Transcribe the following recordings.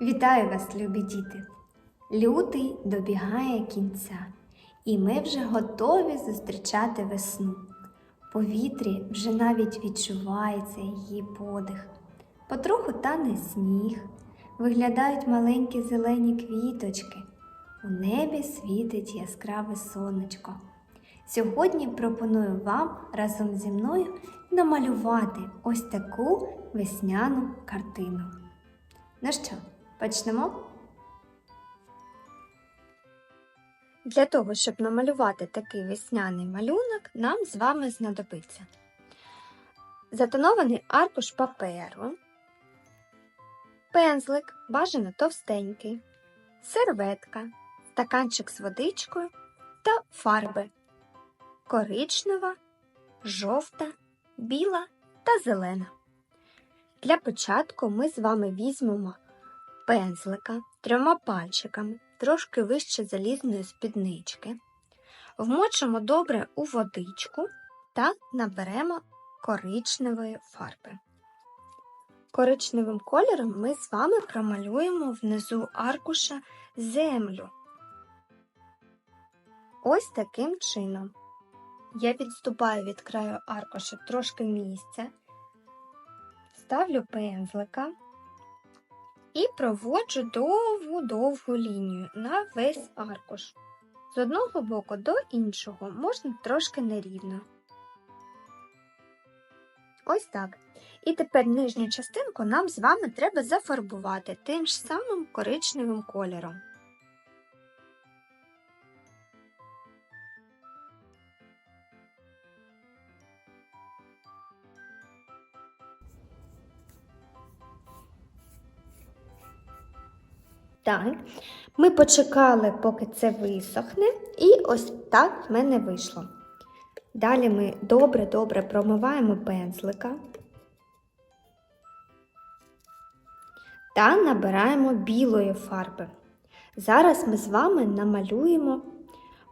Вітаю вас, любі діти! Лютий добігає кінця, і ми вже готові зустрічати весну. Повітрі вже навіть відчувається її подих. Потроху тане сніг, виглядають маленькі зелені квіточки. У небі світить яскраве сонечко. Сьогодні пропоную вам разом зі мною намалювати ось таку весняну картину. Ну що, почнемо? Для того, щоб намалювати такий весняний малюнок, нам з вами знадобиться затонований аркуш паперу, пензлик, бажано товстенький, серветка, стаканчик з водичкою та фарби коричнева, жовта, біла та зелена. Для початку ми з вами візьмемо пензлика трьома пальчиками, трошки вище залізної спіднички, вмочимо добре у водичку та наберемо коричневої фарби. Коричневим кольором ми з вами промалюємо внизу аркуша землю. Ось таким чином. Я відступаю від краю аркуша трошки місця, ставлю пензлика і проводжу довгу-довгу лінію на весь аркуш. З одного боку до іншого можна трошки нерівно. Ось так. І тепер нижню частинку нам з вами треба зафарбувати тим ж самим коричневим кольором. Так, ми почекали, поки це висохне, і ось так в мене вийшло. Далі ми добре-добре промиваємо пензлика та набираємо білої фарби. Зараз ми з вами намалюємо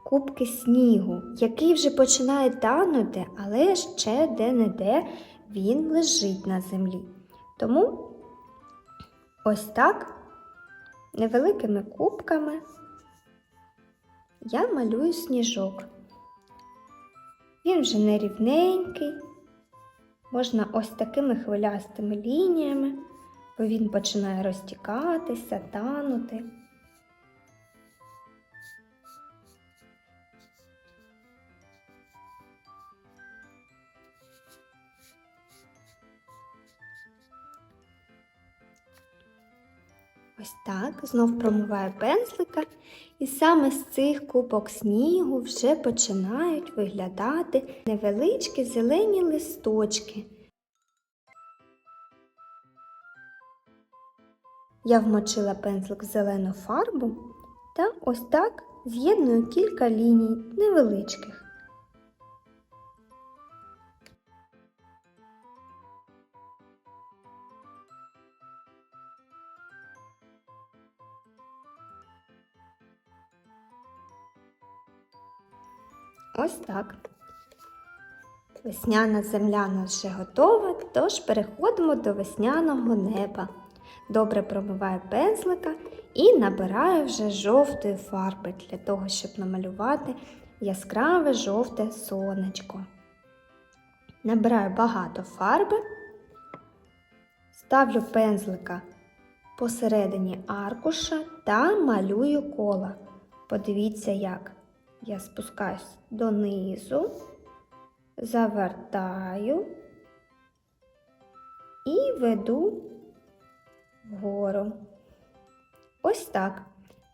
кубки снігу, який вже починає танути, але ще де-не-де він лежить на землі. Тому ось так невеликими кубками я малюю сніжок. Він вже не рівненький, можна ось такими хвилястими лініями, бо він починає розтікатися, танути. Ось так, знов промиваю пензлика, і саме з цих кубок снігу вже починають виглядати невеличкі зелені листочки. Я вмочила пензлик в зелену фарбу та ось так з'єдную кілька ліній невеличких. Ось так. Весняна земля у готова, тож переходимо до весняного неба. Добре промиваю пензлика і набираю вже жовтої фарби для того, щоб намалювати яскраве жовте сонечко. Набираю багато фарби, ставлю пензлика посередині аркуша та малюю кола. Подивіться, як. Я спускаюсь донизу, завертаю і веду вгору. Ось так.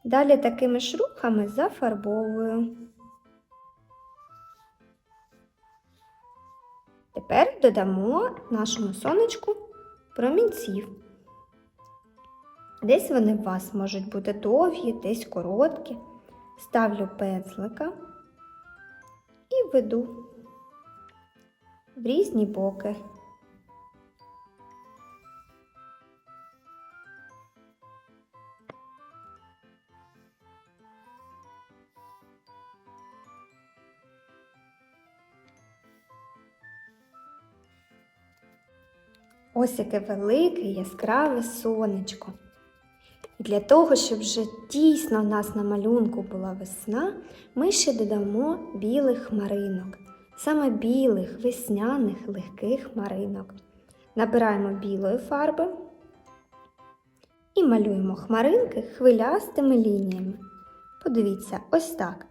Далі такими ж рухами зафарбовую. Тепер додамо нашому сонечку промінців. Десь вони у вас можуть бути довгі, десь короткі. Ставлю пензлика і веду в різні боки. Ось яке велике яскраве сонечко. Для того, щоб вже дійсно в нас на малюнку була весна, ми ще додамо білих хмаринок, саме білих, весняних, легких хмаринок. Набираємо білої фарби і малюємо хмаринки хвилястими лініями. Подивіться, ось так.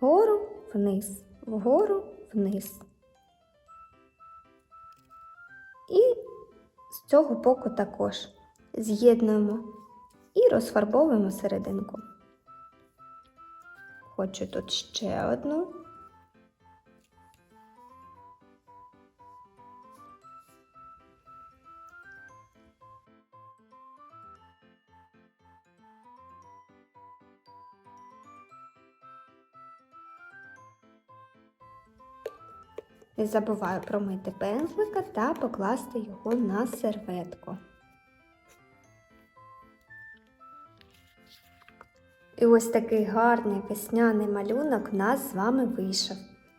Вгору, вниз, вгору, вниз. І з цього боку також з'єднуємо і розфарбовуємо серединку. Хочу тут ще одну. Не забуваю промити пензлика та покласти його на серветку. І ось такий гарний весняний малюнок у нас з вами вийшов.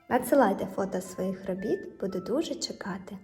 Надсилайте фото своїх робіт, буду дуже чекати.